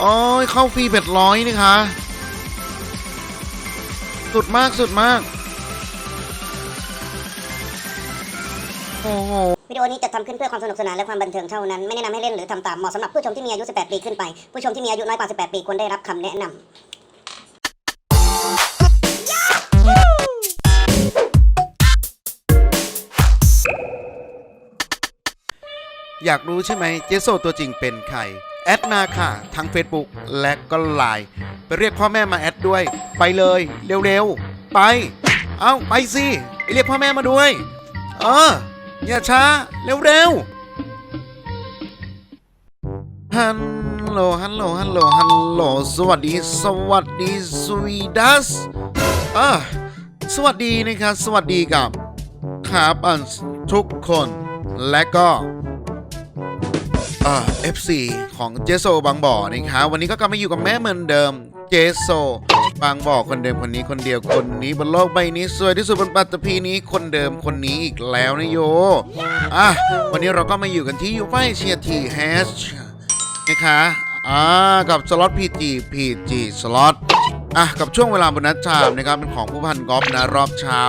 โอ้ยเข้าฟรีเบ็ดร้อยนะคะ สุดมากสุดมาก โอ้โห วิดีโอนี้จัดทำขึ้นเพื่อความสนุกสนานและความบันเทิงเท่านั้น ไม่แนะนำให้เล่นหรือทำตาม เหมาะสำหรับผู้ชมที่มีอายุ 18 ปีขึ้นไป ผู้ชมที่มีอายุน้อยกว่า 18 ปีควรได้รับคำแนะนำอยากรู้ใช่ไหมเจโซตัวจริงเป็นใคร แอดมาค่ะ ทั้ง Facebook และก็ไลน์ไปเรียกพ่อแม่มาแอดด้วย ไปเลยเร็วๆ ไป เอ้า ไปสิไปเรียกพ่อแม่มาด้วย เอออย่าช้า เร็วๆฮัลโหลฮัลโหลฮัลโหลฮัลโหลสวัสดี สวัสดีสวีดัสอ่าสวัสดีนะครับ สวัสดีกับครับอันทุกคนและก็ อ่า FC ของเจโซบางบ่อนะครับวันนี้ก็กลับมาอยู่กับแม่เหมือนเดิมเจโซบางบ่อคนเดิมคนนี้คนเดียวคนนี้บนโลกใบนี้สวยที่สุดบนปัตตภีนี้คนเดิมคนนี้อีกแล้วนะโยอะวันนี้เราก็มาอยู่กันที่ยูไฟเชียทีแฮชนะคะอ่ากับสล็อต PG PG สล็อตอะกับช่วงเวลาบนนัดชามนะครับเป็นของผู้พันกอล์ฟนะรอบเช้า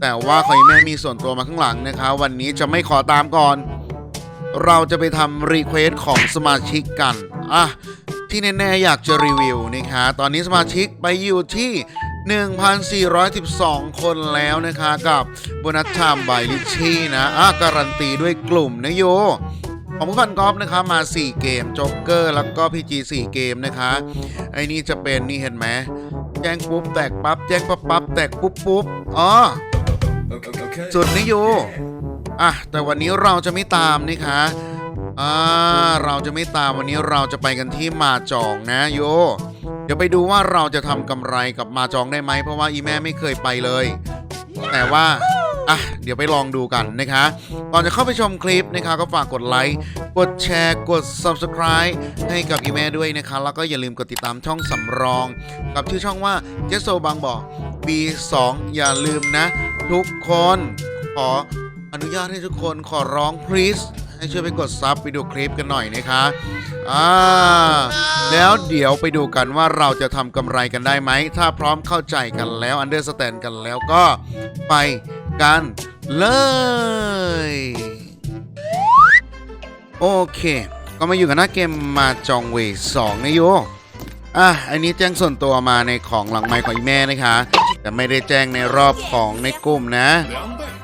แต่ว่าขอให้แม่มีส่วนตัวมาข้างหลังนะคะ วันนี้จะไม่ขอตามก่อน เราจะไปทำรีเควสของสมาชิกกัน อะ ที่แน่ๆอยากจะรีวิวนะคะตอนนี้สมาชิกไปอยู่ที่ 1,412 คนแล้วนะคะกับโบนัสชามบายลิชชี่นะอะการันตีด้วยกลุ่มนะโยของผู้พันกอล์ฟนะคะมา 4 เกมจ็อกเกอร์ แล้วก็ PG 4เกมนะคะ ไอ้นี่จะเป็นนี่เห็นไหมแจ้งปุ๊บ แตกปั๊บ แจ้งปั๊บปั๊บแตกปุ๊บปุ๊บอ๋อ Okay. สุดนิยู อะแต่วันนี้เราจะไม่ตามนะคะอ่าเราจะไม่ตามวันนี้เราจะไปกันที่มาจองนะโย เดี๋ยวไปดูว่าเราจะทำกำไรกับมาจองได้ไหมเพราะว่าอีแม่ไม่เคยไปเลย แต่ว่าอะเดี๋ยวไปลองดูกันนะคะ ก่อนจะเข้าไปชมคลิปนะคะ ก็ฝากกดไลค์ กดแชร์ กด Subscribe ให้กับอีแม่ด้วยนะคะ แล้วก็อย่าลืมกดติดตามช่องสำรอง กับชื่อช่องว่าเจสโซบางบ่อ B2 อย่าลืมนะ ทุกคนขอ อนุญาตให้ทุกคนขอร้อง please ให้ช่วยไปกดซับไปดูคลิปกันหน่อยนะคะอ่าแล้วเดี๋ยวไปดูกันว่าเราจะทำกำไรกันได้ไหม ถ้าพร้อมเข้าใจกันแล้ว understand กันแล้วก็ไปกันเลย โอเค ก็มาอยู่กันหน้าเกมมาจองเวสองนะโยอะ อันนี้แจ้งส่วนตัวมาในของหลังไมค์ของอีแม่นะคะ แต่ไม่ได้แจ้งในรอบของในกลุ่มนะ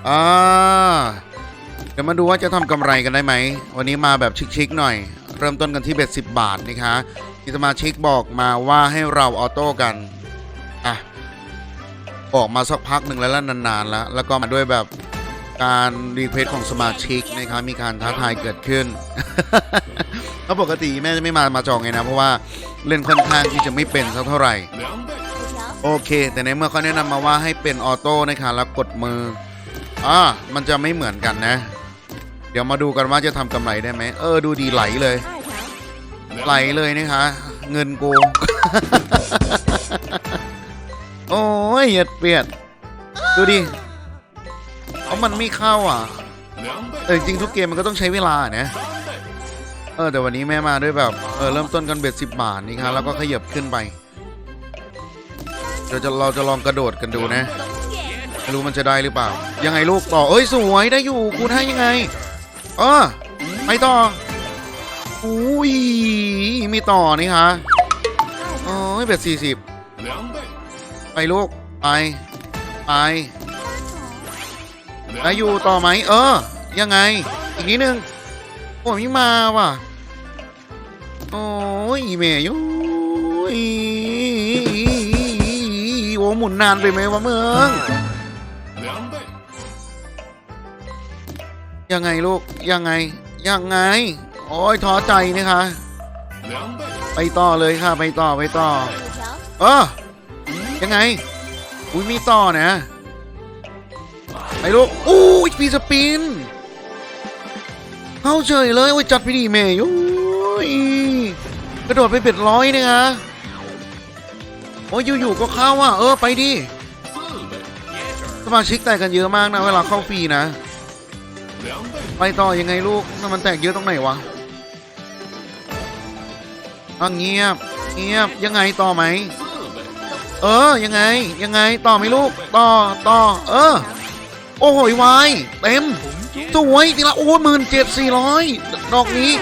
อ่าเดี๋ยวมาดูว่าจะทำกำไรกันได้ไหม วันนี้มาแบบชิคๆหน่อย เริ่มต้นกันที่เบ็ดสิบบาทนะคะที่สมาชิกบอกมาว่าให้เราออโต้กัน อะ บอกมาสักพักหนึ่งแล้วล้วนานๆแล้ว แล้วก็มาด้วยแบบการรีเควสของสมาชิกนะครับมีการท้าทายเกิดขึ้นเพราะปกติแม่จะไม่มามาจองไงนะ เพราะว่าเล่นค่อนข้างที่จะไม่เป็นสักเท่าไหร่ โอเค แต่ในเมื่อเขาแนะนำมาว่าให้เป็นออโต้นะคะแล้วกดมือ อ่ามันจะไม่เหมือนกันนะ เดี๋ยวมาดูกันว่าจะทำกำไรได้ไหมเออดูดีไหลเลย ไหลเลยนะคะ เงินกู โอ้ยเหยียดเปียด ดูดิเอามันไม่เข้าอะเออจริงๆทุกเกมมันก็ต้องใช้เวลานะเออแต่วันนี้แม่มาด้วยแบบเออเริ่มต้นกันเบ็ดสิบบาทนี่ครับแล้วก็ขยับขึ้นไปเดี๋ยวจะเราจะลองกระโดดกันดูนะ ไม่รู้มันจะได้หรือเปล่า ยังไงลูกต่อ เอ้ยสวยได้อยู่กูให้ยังไง เออไปต่ออุ้ยมีต่อนี่ฮะโอ้ยเบ็ดสี่สิบไปลูก ไป ไปได้อยู่ต่อไหม เออ ยังไง อีกนิดนึงโอ้ยไม่มาว่ะ โอ้ยเมย์ยุยโอ้หมุนนานไปไหมวะเมือง ยังไงลูก ยังไง ยังไง โอ้ยท้อใจนะคะ ไปต่อเลยค่ะ ไปต่อไปต่อ เออ ยังไง อุ้ยมีต่อนะ ไปลูกอู้ยปีสปิน เข้าเฉยเลยโอ้ยจัดไปดีเมย์ยุ้ยกระโดดไปเป็ดร้อยเนี่ยนะโอ้ยอยู่ๆก็เข้าอะเออไปดิสมาชิกแตกกันเยอะมากนะ เวลาเข้าฟรีนะ ไปต่อยังไงลูกนั่นมันแตกเยอะตรงไหนวะอะเงียบ เงียบยังไงต่อไหม เออยังไงยังไงต่อไหมลูก ต่อต่อเออ โอ้โหวายเต็มสวยจริงละโอ้หมื่นเจ็ดสี่ร้อยดอกนี้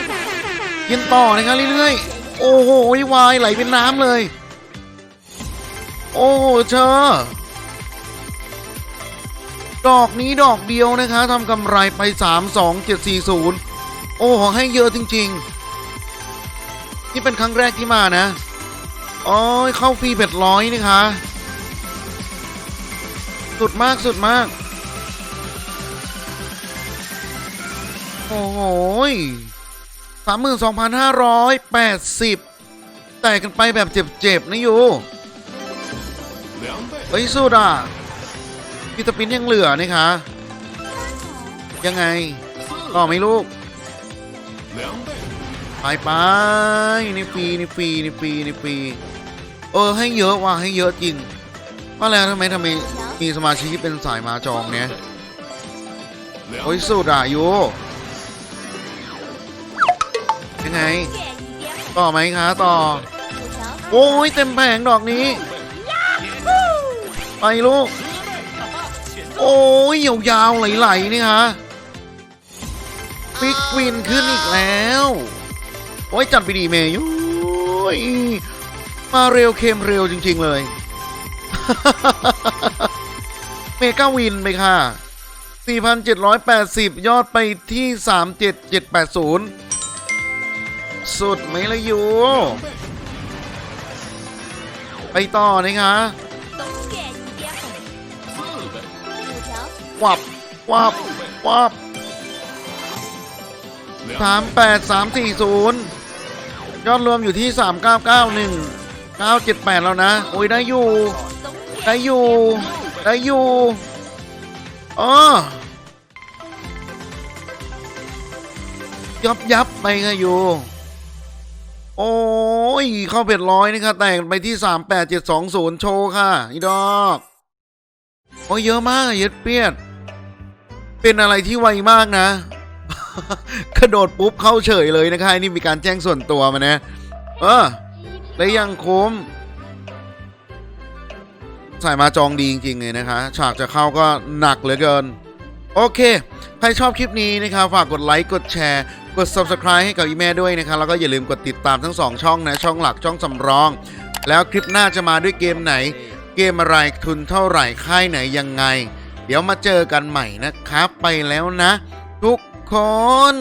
ยินต่อนะครับเรื่อยๆ โอ้โหวายไหลเป็นน้ำเลย โอ้โหเชอ ดอกนี้ดอกเดียวนะคะทำกำไรไป 3 2 7 4 0 โอ้โหให้เยอะจริง ๆ นี่เป็นครั้งแรกที่มานะโอ้ยเข้าฟรีเบ็ดร้อยนะคะ สุดมากสุดมาก โอ้โหสามหมื่นสองพันห้าร้อยแปดสิบแตกกันไปแบบเจ็บๆนะอยู่เฮ้ยสุดอะ พิตาปินยังเหลือนี่คะยังไงต่อไหมลูกไปไปนี่ฟรีนี่ฟรีนี่ฟรีนี่ฟรีเออให้เยอะว่ะให้เยอะจริงว่าแล้วทำไมทำไมมีสมาชิกที่เป็นสายมาจองเนี่ยโอ้ยสุดอะอยู่ยังไง ต่อไหมคะต่อ โอ้ยเต็มแผงดอกนี้ ไปลูก โอ้ยยาวๆไหลๆนี่ฮะปิกวินขึ้นอีกแล้ว โอ้ยจัดไปดีเมย์ยุ้ยมาเร็วเค็มเร็วจริง ๆ เลย เมกาวินไปค่ะ 4,780 ยอดไปที่ 37780 สุดไหมละยู ไปต่อนะคะ วับวับวับสามแปดสามสี่ศูนย์ยอดรวมอยู่ที่สามเก้าเก้าหนึ่งเก้าเจ็ดแปดแล้วนะ โอ้ยได้อยู่东ได้อยู่ ได้อยู่อ๋อยับยับไปค่ะอยู่ โอ้ย เข้าเป็ดร้อยนี่ค่ะ แต่งไปที่สามแปดเจ็ดสองศูนย์โชว์ค่ะ อีดอก โอ้เยอะมากเย็ดเปียด เป็นอะไรที่ไวมากนะ กระโดดปุ๊บเข้าเฉยเลยนะคะอันนี่มีการแจ้งส่วนตัวมานะ เออและยังคุ้มใส่มาจองดีจริงๆเลยนะคะ ฉากจะเข้าก็หนักเหลือเกิน โอเค ใครชอบคลิปนี้นะคะฝากกดไลค์กดแชร์ กด Subscribe ให้กับอีแม่ด้วยนะคะแล้วก็อย่าลืมกดติดตามทั้ง 2 ช่องนะ ช่องหลักช่องสำรอง แล้วคลิปหน้าจะมาด้วยเกมไหน เกมอะไรทุนเท่าไหร่ค่ายไหนยังไง เดี๋ยวมาเจอกันใหม่นะครับ ไปแล้วนะ ทุกคน